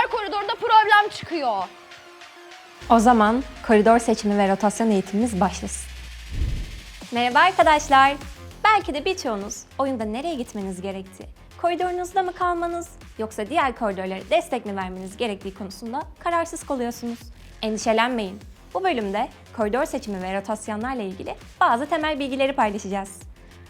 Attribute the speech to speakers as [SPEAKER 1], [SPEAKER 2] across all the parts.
[SPEAKER 1] diğer koridorda problem çıkıyor. O zaman koridor seçimi ve rotasyon eğitimimiz başlasın. Merhaba arkadaşlar. Belki de birçoğunuz oyunda nereye gitmeniz gerektiği, koridorunuzda mı kalmanız yoksa diğer koridorlara destek mi vermeniz gerektiği konusunda kararsız kalıyorsunuz. Endişelenmeyin. Bu bölümde koridor seçimi ve rotasyonlarla ilgili bazı temel bilgileri paylaşacağız.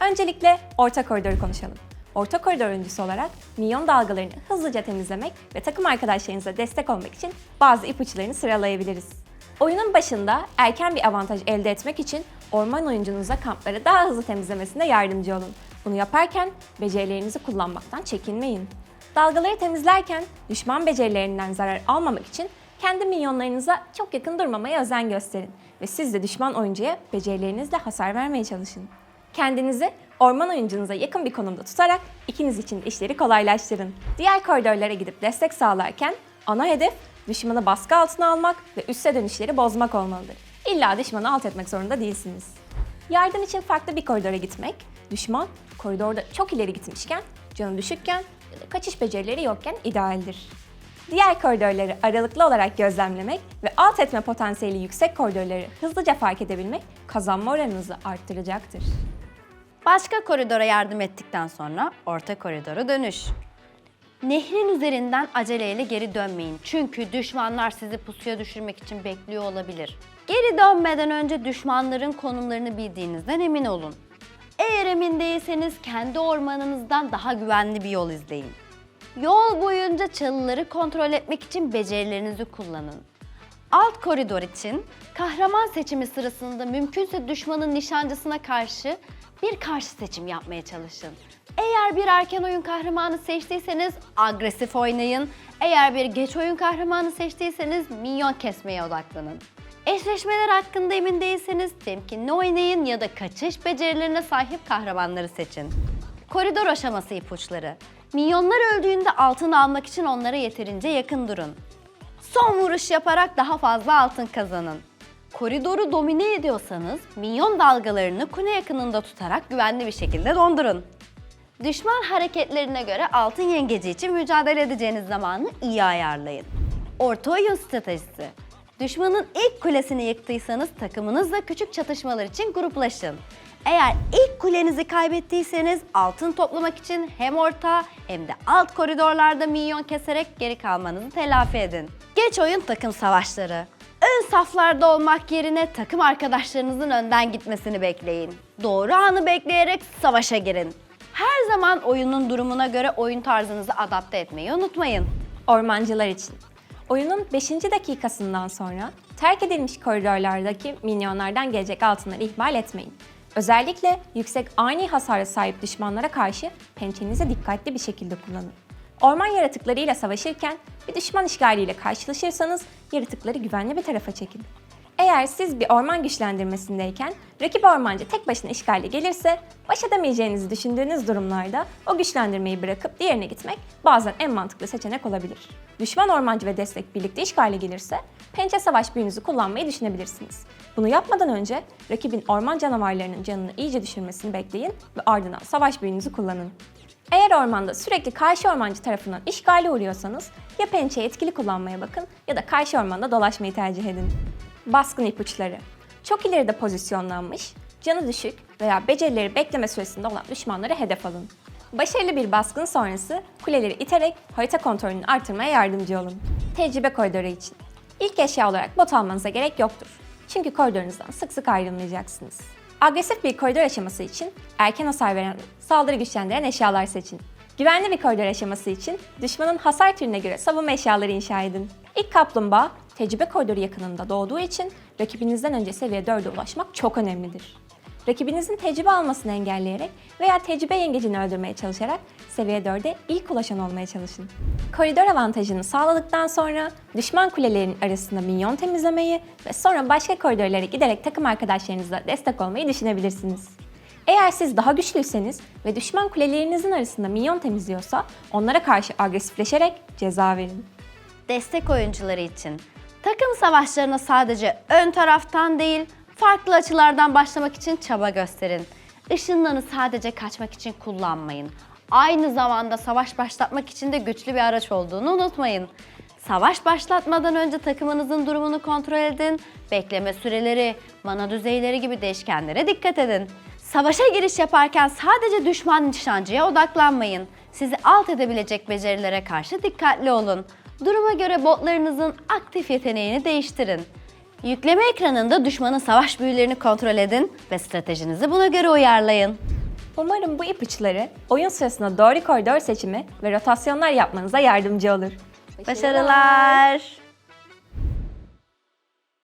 [SPEAKER 1] Öncelikle orta koridoru konuşalım. Orta koridor oyuncusu olarak minyon dalgalarını hızlıca temizlemek ve takım arkadaşlarınıza destek olmak için bazı ipuçlarını sıralayabiliriz. Oyunun başında erken bir avantaj elde etmek için orman oyuncunuza kampları daha hızlı temizlemesinde yardımcı olun. Bunu yaparken becerilerinizi kullanmaktan çekinmeyin. Dalgaları temizlerken düşman becerilerinden zarar almamak için kendi minyonlarınıza çok yakın durmamaya özen gösterin ve siz de düşman oyuncuya becerilerinizle hasar vermeye çalışın. Kendinizi orman oyuncunuza yakın bir konumda tutarak ikiniz için de işleri kolaylaştırın. Diğer koridorlara gidip destek sağlarken ana hedef düşmanı baskı altına almak ve üste dönüşleri bozmak olmalıdır. İlla düşmanı alt etmek zorunda değilsiniz. Yardım için farklı bir koridora gitmek, düşman koridorda çok ileri gitmişken, canı düşükken ya da kaçış becerileri yokken idealdir. Diğer koridorları aralıklı olarak gözlemlemek ve alt etme potansiyeli yüksek koridorları hızlıca fark edebilmek kazanma oranınızı arttıracaktır.
[SPEAKER 2] Başka koridora yardım ettikten sonra orta koridora dönüş. Nehrin üzerinden aceleyle geri dönmeyin. Çünkü düşmanlar sizi pusuya düşürmek için bekliyor olabilir. Geri dönmeden önce düşmanların konumlarını bildiğinizden emin olun. Eğer emin değilseniz kendi ormanınızdan daha güvenli bir yol izleyin. Yol boyunca çalıları kontrol etmek için becerilerinizi kullanın. Alt koridor için kahraman seçimi sırasında mümkünse düşmanın nişancısına karşı bir karşı seçim yapmaya çalışın. Eğer bir erken oyun kahramanı seçtiyseniz agresif oynayın. Eğer bir geç oyun kahramanı seçtiyseniz minyon kesmeye odaklanın. Eşleşmeler hakkında emin değilseniz temkinli oynayın ya da kaçış becerilerine sahip kahramanları seçin. Koridor aşaması ipuçları. Minyonlar öldüğünde altın almak için onlara yeterince yakın durun. Son vuruş yaparak daha fazla altın kazanın. Koridoru domine ediyorsanız minyon dalgalarını kule yakınında tutarak güvenli bir şekilde dondurun. Düşman hareketlerine göre altın yengeci için mücadele edeceğiniz zamanı iyi ayarlayın. Orta oyun stratejisi. Düşmanın ilk kulesini yıktıysanız takımınızla küçük çatışmalar için gruplaşın. Eğer ilk kulenizi kaybettiyseniz altın toplamak için hem orta hem de alt koridorlarda minyon keserek geri kalmanızı telafi edin. Geç oyun takım savaşları. Ön saflarda olmak yerine takım arkadaşlarınızın önden gitmesini bekleyin. Doğru anı bekleyerek savaşa girin. Her zaman oyunun durumuna göre oyun tarzınızı adapte etmeyi unutmayın.
[SPEAKER 1] Ormancılar için. Oyunun 5. dakikasından sonra terk edilmiş koridorlardaki minyonlardan gelecek altınları ihmal etmeyin. Özellikle yüksek ani hasara sahip düşmanlara karşı pençenizi dikkatli bir şekilde kullanın. Orman yaratıklarıyla savaşırken bir düşman işgaliyle karşılaşırsanız yaratıkları güvenli bir tarafa çekin. Eğer siz bir orman güçlendirmesindeyken rakip ormancı tek başına işgale gelirse baş edemayacağınızı düşündüğünüz durumlarda o güçlendirmeyi bırakıp diğerine gitmek bazen en mantıklı seçenek olabilir. Düşman ormancı ve destek birlikte işgale gelirse pençe savaş büyünüzü kullanmayı düşünebilirsiniz. Bunu yapmadan önce rakibin orman canavarlarının canını iyice düşürmesini bekleyin ve ardından savaş büyünüzü kullanın. Eğer ormanda sürekli karşı ormancı tarafından işgale uğruyorsanız ya pençeyi etkili kullanmaya bakın ya da karşı ormanda dolaşmayı tercih edin. Baskın ipuçları. Çok ileride pozisyonlanmış, canı düşük veya becerileri bekleme süresinde olan düşmanları hedef alın. Başarılı bir baskın sonrası kuleleri iterek harita kontrolünü artırmaya yardımcı olun. Tecrübe koridoru için. İlk eşya olarak bot almanıza gerek yoktur. Çünkü koridorunuzdan sık sık ayrılmayacaksınız. Agresif bir koridor aşaması için erken hasar veren, saldırı güçlendiren eşyalar seçin. Güvenli bir koridor aşaması için düşmanın hasar türüne göre savunma eşyaları inşa edin. İlk kaplumbağa tecrübe koridoru yakınında doğduğu için rakibinizden önce seviye 4'e ulaşmak çok önemlidir. Rakibinizin tecrübe almasını engelleyerek veya tecrübe yengecini öldürmeye çalışarak seviye 4'e ilk ulaşan olmaya çalışın. Koridor avantajını sağladıktan sonra düşman kulelerinin arasında minyon temizlemeyi ve sonra başka koridorlara giderek takım arkadaşlarınızla destek olmayı düşünebilirsiniz. Eğer siz daha güçlüyseniz ve düşman kulelerinizin arasında minyon temizliyorsa onlara karşı agresifleşerek ceza verin.
[SPEAKER 2] Destek oyuncuları için takım savaşlarına sadece ön taraftan değil, farklı açılardan başlamak için çaba gösterin. Işınlanı sadece kaçmak için kullanmayın. Aynı zamanda savaş başlatmak için de güçlü bir araç olduğunu unutmayın. Savaş başlatmadan önce takımınızın durumunu kontrol edin. Bekleme süreleri, mana düzeyleri gibi değişkenlere dikkat edin. Savaşa giriş yaparken sadece düşman nişancıya odaklanmayın. Sizi alt edebilecek becerilere karşı dikkatli olun. Duruma göre botlarınızın aktif yeteneğini değiştirin. Yükleme ekranında düşmanın savaş büyülerini kontrol edin ve stratejinizi buna göre uyarlayın.
[SPEAKER 1] Umarım bu ipuçları oyun sırasında doğru koridor seçimi ve rotasyonlar yapmanıza yardımcı olur.
[SPEAKER 2] Başarılar.